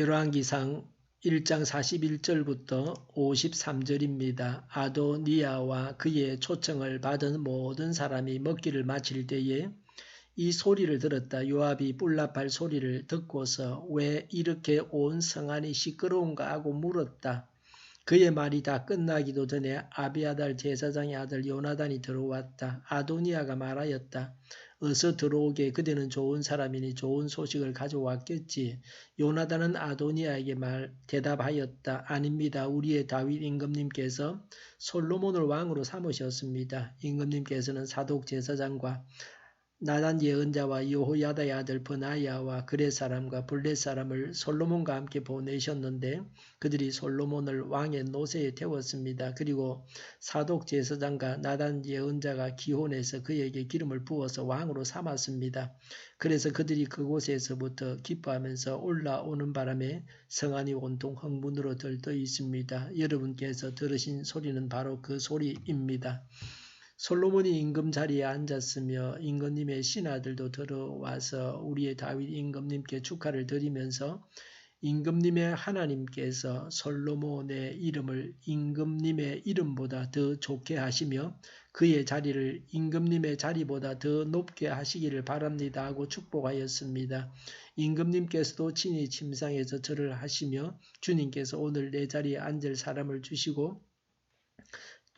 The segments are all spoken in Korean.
열왕기상 1장 41절부터 53절입니다. 아도니아와 그의 초청을 받은 모든 사람이 먹기를 마칠 때에 이 소리를 들었다. 요압이 뿔나팔 소리를 듣고서 왜 이렇게 온 성안이 시끄러운가 하고 물었다. 그의 말이 다 끝나기도 전에 아비아달 제사장의 아들 요나단이 들어왔다. 아도니아가 말하였다. 어서 들어오게 그대는 좋은 사람이니 좋은 소식을 가져왔겠지. 요나단은 아도니아에게 말 대답하였다. 아닙니다. 우리의 다윗 임금님께서 솔로몬을 왕으로 삼으셨습니다. 임금님께서는 사독 제사장과 나단 예언자와 여호야다의 아들 버나야와 그레 사람과 블레 사람을 솔로몬과 함께 보내셨는데 그들이 솔로몬을 왕의 노새에 태웠습니다. 그리고 사독 제사장과 나단 예언자가 기혼해서 그에게 기름을 부어서 왕으로 삼았습니다. 그래서 그들이 그곳에서부터 기뻐하면서 올라오는 바람에 성안이 온통 흥분으로 들떠 있습니다. 여러분께서 들으신 소리는 바로 그 소리입니다. 솔로몬이 임금 자리에 앉았으며 임금님의 신하들도 들어와서 우리의 다윗 임금님께 축하를 드리면서 임금님의 하나님께서 솔로몬의 이름을 임금님의 이름보다 더 좋게 하시며 그의 자리를 임금님의 자리보다 더 높게 하시기를 바랍니다 하고 축복하였습니다. 임금님께서도 친히 침상에서 절을 하시며 주님께서 오늘 내 자리에 앉을 사람을 주시고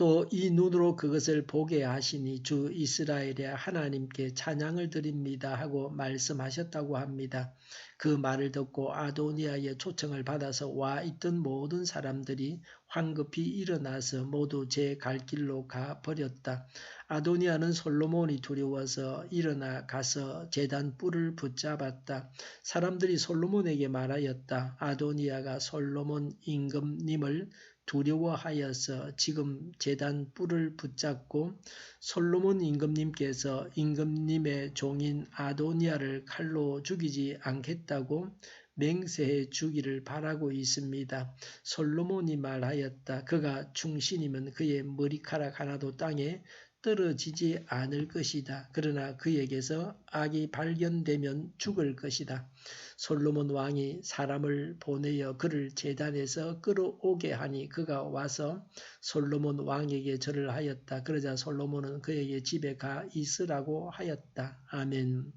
또 이 눈으로 그것을 보게 하시니 주 이스라엘의 하나님께 찬양을 드립니다 하고 말씀하셨다고 합니다. 그 말을 듣고 아도니아의 초청을 받아서 와 있던 모든 사람들이 황급히 일어나서 모두 제 갈 길로 가 버렸다. 아도니아는 솔로몬이 두려워서 일어나 가서 재단 뿔을 붙잡았다. 사람들이 솔로몬에게 말하였다. 아도니아가 솔로몬 임금님을 두려워하여서 지금 재단 뿔을 붙잡고 솔로몬 임금님께서 임금님의 종인 아도니아를 칼로 죽이지 않겠다 고 맹세해 주기를 바라고 있습니다. 솔로몬이 말하였다. 그가 충신이면 그의 머리카락 하나도 땅에 떨어지지 않을 것이다. 그러나 그에게서 악이 발견되면 죽을 것이다. 솔로몬 왕이 사람을 보내어 그를 재단에서 끌어오게 하니 그가 와서 솔로몬 왕에게 절을 하였다. 그러자 솔로몬은 그에게 집에 가 있으라고 하였다. 아멘.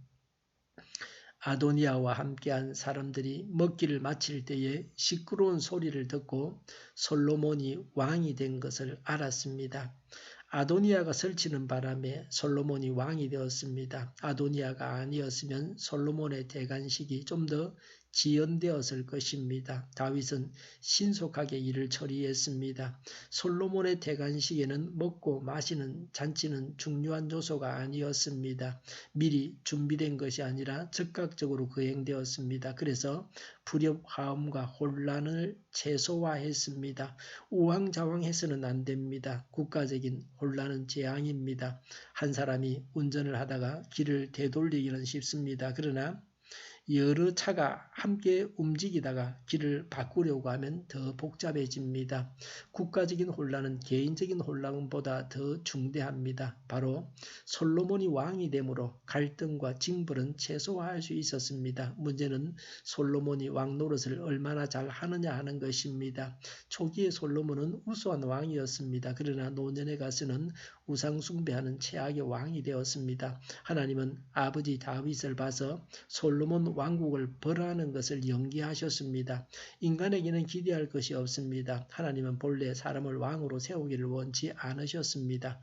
아도니아와 함께한 사람들이 먹기를 마칠 때에 시끄러운 소리를 듣고 솔로몬이 왕이 된 것을 알았습니다. 아도니아가 설치는 바람에 솔로몬이 왕이 되었습니다. 아도니아가 아니었으면 솔로몬의 대관식이 좀 더 지연되었을 것입니다. 다윗은 신속하게 일을 처리했습니다. 솔로몬의 대관식에는 먹고 마시는 잔치는 중요한 요소가 아니었습니다. 미리 준비된 것이 아니라 즉각적으로 거행되었습니다. 그래서 불협화음과 혼란을 최소화했습니다. 우왕좌왕해서는 안 됩니다. 국가적인 혼란은 재앙입니다. 한 사람이 운전을 하다가 길을 되돌리기는 쉽습니다. 그러나 여러 차가 함께 움직이다가 길을 바꾸려고 하면 더 복잡해집니다. 국가적인 혼란은 개인적인 혼란보다 더 중대합니다. 바로 솔로몬이 왕이 되므로 갈등과 징벌은 최소화할 수 있었습니다. 문제는 솔로몬이 왕 노릇을 얼마나 잘 하느냐 하는 것입니다. 초기에 솔로몬은 우수한 왕이었습니다. 그러나 노년에 가서는 우상 숭배하는 최악의 왕이 되었습니다. 하나님은 아버지 다윗을 봐서 솔로몬 왕국을 벌하는 것을 연기하셨습니다. 인간에게는 기대할 것이 없습니다. 하나님은 본래 사람을 왕으로 세우기를 원치 않으셨습니다.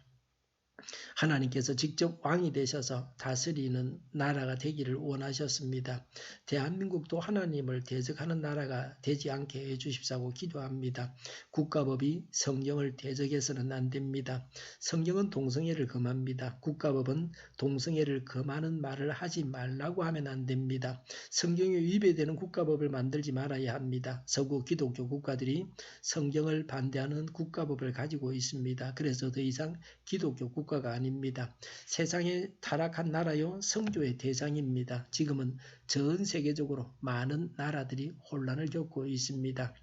하나님께서 직접 왕이 되셔서 다스리는 나라가 되기를 원하셨습니다. 대한민국도 하나님을 대적하는 나라가 되지 않게 해주십사고 기도합니다. 국가법이 성경을 대적해서는 안 됩니다. 성경은 동성애를 금합니다. 국가법은 동성애를 금하는 말을 하지 말라고 하면 안 됩니다. 성경에 위배되는 국가법을 만들지 말아야 합니다. 서구 기독교 국가들이 성경을 반대하는 국가법을 가지고 있습니다. 그래서 더 이상 기독교 국가 가 아닙니다. 세상에 타락한 나라요 성교의 대상입니다. 지금은 전 세계적으로 많은 나라들이 혼란을 겪고 있습니다.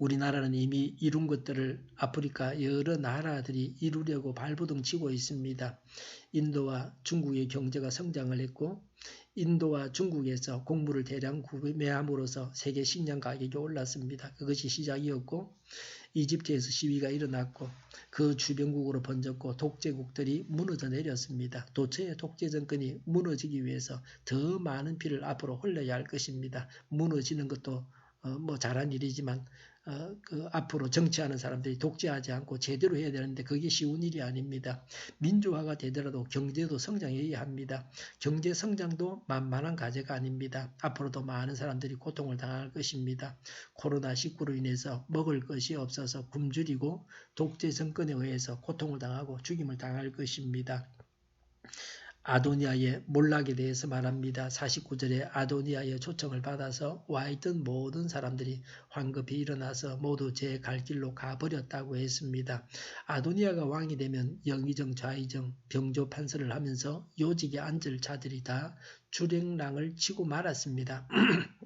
우리나라는 이미 이룬 것들을 아프리카 여러 나라들이 이루려고 발버둥 치고 있습니다. 인도와 중국의 경제가 성장을 했고 인도와 중국에서 곡물을 대량 구매함으로써 세계 식량 가격이 올랐습니다. 그것이 시작이었고 이집트에서 시위가 일어났고 그 주변국으로 번졌고 독재국들이 무너져 내렸습니다. 도처의 독재 정권이 무너지기 위해서 더 많은 피를 앞으로 흘려야 할 것입니다. 무너지는 것도 어, 뭐 잘한 일이지만 어, 그 앞으로 정치하는 사람들이 독재하지 않고 제대로 해야 되는데 그게 쉬운 일이 아닙니다. 민주화가 되더라도 경제도 성장해야 합니다. 경제 성장도 만만한 과제가 아닙니다. 앞으로도 많은 사람들이 고통을 당할 것입니다. 코로나19로 인해서 먹을 것이 없어서 굶주리고 독재 정권에 의해서 고통을 당하고 죽임을 당할 것입니다. 아도니아의 몰락에 대해서 말합니다. 49절에 아도니아의 초청을 받아서 와있던 모든 사람들이 황급히 일어나서 모두 제 갈 길로 가버렸다고 했습니다. 아도니아가 왕이 되면 영의정 좌의정 병조 판서를 하면서 요직에 앉을 자들이 다 주랭랑을 치고 말았습니다.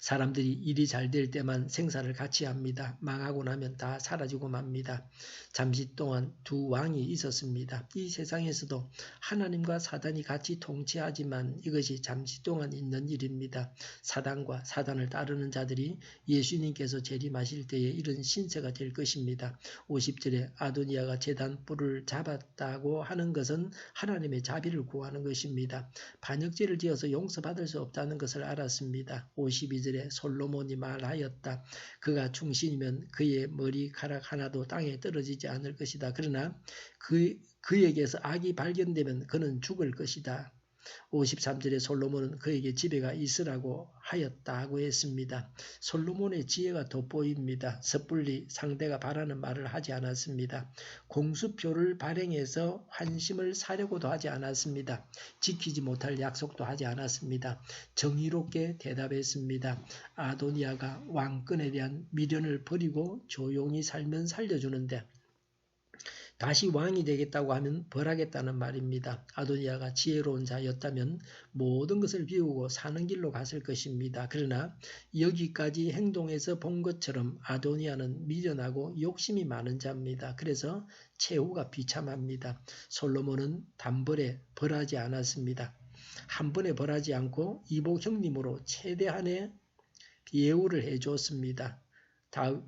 사람들이 일이 잘 될 때만 생사를 같이 합니다. 망하고 나면 다 사라지고 맙니다. 잠시 동안 두 왕이 있었습니다. 이 세상에서도 하나님과 사단이 같이 통치하지만 이것이 잠시 동안 있는 일입니다. 사단과 사단을 따르는 자들이 예수님께서 재림하실 때에 이런 신세가 될 것입니다. 50절에 아도니아가 재단 뿔을 잡았다고 하는 것은 하나님의 자비를 구하는 것입니다. 반역죄를 지어서 용서받을 수 없다는 것을 알았습니다. 52절 22절에 솔로몬이 말하였다. 그가 충신이면 그의 머리카락 하나도 땅에 떨어지지 않을 것이다. 그러나 그, 그에게서 악이 발견되면 그는 죽을 것이다. 53절에 솔로몬은 그에게 지배가 있으라고 하였다고 했습니다. 솔로몬의 지혜가 돋보입니다. 섣불리 상대가 바라는 말을 하지 않았습니다. 공수표를 발행해서 환심을 사려고도 하지 않았습니다. 지키지 못할 약속도 하지 않았습니다. 정의롭게 대답했습니다. 아도니아가 왕권에 대한 미련을 버리고 조용히 살면 살려주는데 다시 왕이 되겠다고 하면 벌하겠다는 말입니다. 아도니아가 지혜로운 자였다면 모든 것을 비우고 사는 길로 갔을 것입니다. 그러나 여기까지 행동해서 본 것처럼 아도니아는 미련하고 욕심이 많은 자입니다. 그래서 최후가 비참합니다. 솔로몬은 단벌에 벌하지 않았습니다. 한 번에 벌하지 않고 이복 형님으로 최대한의 예우를 해주었습니다.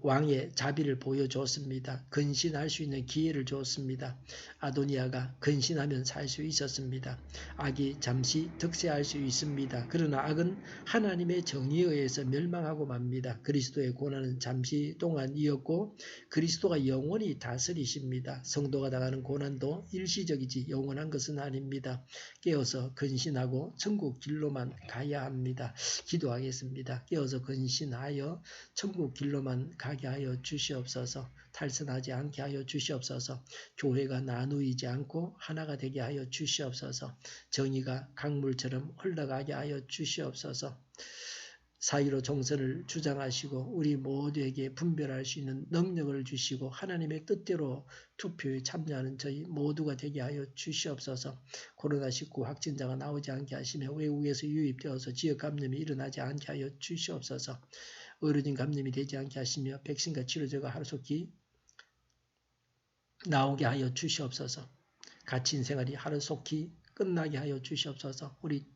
왕의 자비를 보여줬습니다. 근신할 수 있는 기회를 줬습니다. 아도니아가 근신하면 살 수 있었습니다. 악이 잠시 득세할 수 있습니다. 그러나 악은 하나님의 정의에 의해서 멸망하고 맙니다. 그리스도의 고난은 잠시 동안 이었고 그리스도가 영원히 다스리십니다. 성도가 당하는 고난도 일시적이지 영원한 것은 아닙니다. 깨어서 근신하고 천국 길로만 가야 합니다. 기도하겠습니다. 깨어서 근신하여 천국 길로만 길로만 가게 하여 주시옵소서 탈선하지 않게 하여 주시옵소서 교회가 나누이지 않고 하나가 되게 하여 주시옵소서 정의가 강물처럼 흘러가게 하여 주시옵소서 사이로 정선을 주장하시고 우리 모두에게 분별할 수 있는 능력을 주시고 하나님의 뜻대로 투표에 참여하는 저희 모두가 되게 하여 주시옵소서. 코로나19 확진자가 나오지 않게 하시며 외국에서 유입되어서 지역 감염이 일어나지 않게 하여 주시옵소서 어르진 감염이 되지 않게 하시며 백신과 치료제가 하루속히 나오게 하여 주시옵소서. 갇힌 생활이 하루속히 끝나게 하여 주시옵소서. 우리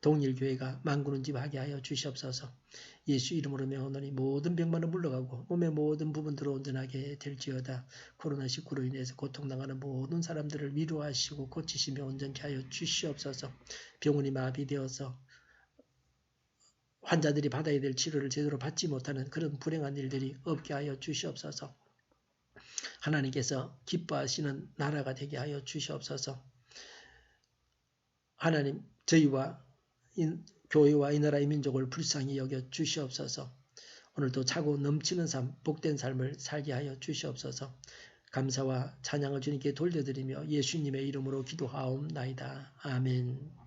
동일교회가 만구는 집 하게 하여 주시옵소서. 예수 이름으로 명하노니 모든 병만은 물러가고 몸의 모든 부분들을 온전하게 될지어다. 코로나19로 인해서 고통당하는 모든 사람들을 위로하시고 고치시며 온전케 하여 주시옵소서. 병원이 마비되어서 환자들이 받아야 될 치료를 제대로 받지 못하는 그런 불행한 일들이 없게 하여 주시옵소서. 하나님께서 기뻐하시는 나라가 되게 하여 주시옵소서. 하나님 저희와 이, 교회와 이 나라의 민족을 불쌍히 여겨 주시옵소서. 오늘도 차고 넘치는 삶, 복된 삶을 살게 하여 주시옵소서. 감사와 찬양을 주님께 돌려드리며 예수님의 이름으로 기도하옵나이다. 아멘.